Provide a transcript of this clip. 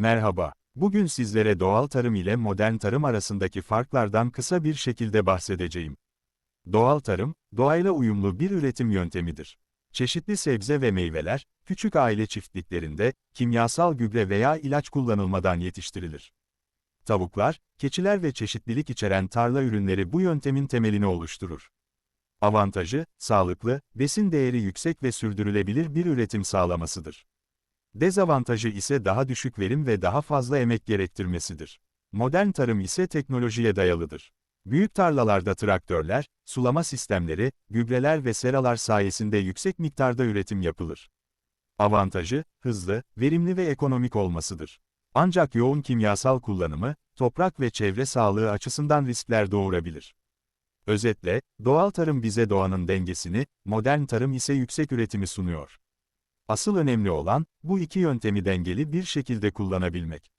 Merhaba. Bugün sizlere doğal tarım ile modern tarım arasındaki farklardan kısa bir şekilde bahsedeceğim. Doğal tarım, doğayla uyumlu bir üretim yöntemidir. Çeşitli sebze ve meyveler, küçük aile çiftliklerinde, kimyasal gübre veya ilaç kullanılmadan yetiştirilir. Tavuklar, keçiler ve çeşitlilik içeren tarla ürünleri bu yöntemin temelini oluşturur. Avantajı, sağlıklı, besin değeri yüksek ve sürdürülebilir bir üretim sağlamasıdır. Dezavantajı ise daha düşük verim ve daha fazla emek gerektirmesidir. Modern tarım ise teknolojiye dayalıdır. Büyük tarlalarda traktörler, sulama sistemleri, gübreler ve seralar sayesinde yüksek miktarda üretim yapılır. Avantajı, hızlı, verimli ve ekonomik olmasıdır. Ancak yoğun kimyasal kullanımı, toprak ve çevre sağlığı açısından riskler doğurabilir. Özetle, doğal tarım bize doğanın dengesini, modern tarım ise yüksek üretimi sunuyor. Asıl önemli olan, bu iki yöntemi dengeli bir şekilde kullanabilmek.